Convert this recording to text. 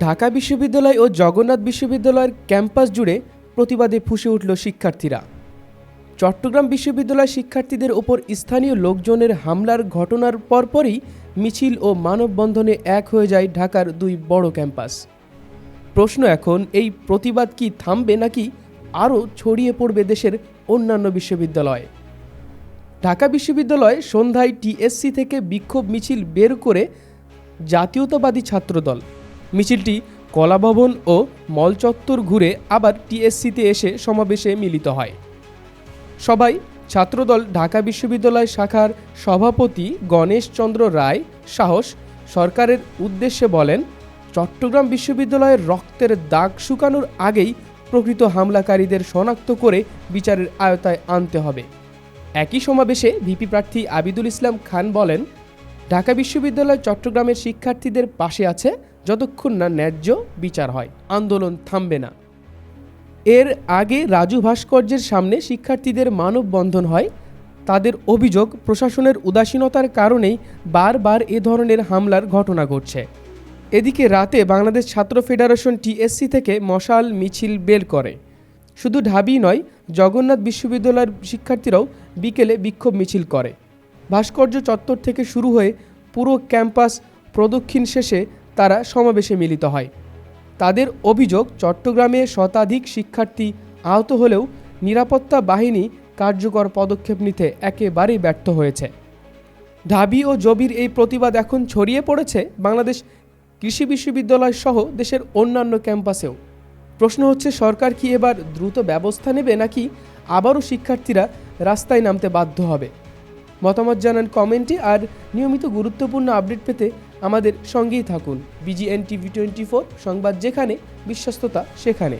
ঢাকা বিশ্ববিদ্যালয় ও জগন্নাথ বিশ্ববিদ্যালয়ের ক্যাম্পাস জুড়ে প্রতিবাদে ফুসে উঠল শিক্ষার্থীরা। চট্টগ্রাম বিশ্ববিদ্যালয় শিক্ষার্থীদের ওপর স্থানীয় লোকজনের হামলার ঘটনার পরপরই মিছিল ও মানববন্ধনে এক হয়ে যায় ঢাকার দুই বড় ক্যাম্পাস। প্রশ্ন এখন, এই প্রতিবাদ কি থামবে নাকি আরও ছড়িয়ে পড়বে দেশের অন্যান্য বিশ্ববিদ্যালয়ে? ঢাকা বিশ্ববিদ্যালয় সন্ধ্যায় টিএসসি থেকে বিক্ষোভ মিছিল বের করে জাতীয়তাবাদী ছাত্রদল মিছিলটি কলাভবন ও মল চত্বর ঘুরে আবার টিএসসিতে এসে সমাবেশে মিলিত হয়। সবাই ছাত্রদল ঢাকা বিশ্ববিদ্যালয় শাখার সভাপতি গণেশচন্দ্র রায় সাহস সরকারের উদ্দেশ্যে বলেন, চট্টগ্রাম বিশ্ববিদ্যালয়ের রক্তের দাগ শুকানোর আগেই প্রকৃত হামলাকারীদের শনাক্ত করে বিচারের আয়তায় আনতে হবে। একই সমাবেশে ভিপি প্রার্থী আবিদুল ইসলাম খান বলেন, ঢাকা বিশ্ববিদ্যালয় চট্টগ্রামের শিক্ষার্থীদের পাশে আছে যতক্ষণ না ন্যায্য বিচার হয়, আন্দোলন থামবে না। এর আগে রাজু ভাস্কর্যের সামনে শিক্ষার্থীদের মানববন্ধন হয়, তাদের অভিযোগ প্রশাসনের উদাসীনতার কারণেই বারবার এ ধরনের হামলার ঘটনা ঘটছে। এদিকে রাতে বাংলাদেশ ছাত্র ফেডারেশন টিএসসি থেকে মশাল মিছিল বের করে। শুধু ঢাবি নয়, জগন্নাথ বিশ্ববিদ্যালয়ের শিক্ষার্থীরাও বিকেলে বিক্ষোভ মিছিল করে। ভাস্কর্য চত্বর থেকে শুরু হয়ে পুরো ক্যাম্পাস প্রদক্ষিণ শেষে তারা সমাবেশে মিলিত হয়। তাদের অভিযোগ, চট্টগ্রামে শতাধিক শিক্ষার্থী আহত হলেও নিরাপত্তা বাহিনী কার্যকর পদক্ষেপ নিতে একেবারেই ব্যর্থ হয়েছে। ঢাবি ও জবির এই প্রতিবাদ এখন ছড়িয়ে পড়েছে বাংলাদেশ কৃষি বিশ্ববিদ্যালয় সহ দেশের অন্যান্য ক্যাম্পাসেও। প্রশ্ন হচ্ছে, সরকার কি এবার দ্রুত ব্যবস্থা নেবে নাকি আবারও শিক্ষার্থীরা রাস্তায় নামতে বাধ্য হবে? মতামত জানান কমেন্টে, আর নিয়মিত গুরুত্বপূর্ণ আপডেট পেতে আমাদের সঙ্গেই থাকুন। বিজিএন টিভি টোয়েন্টি ফোর সংবাদ যেখানে বিশ্বস্ততা সেখানে।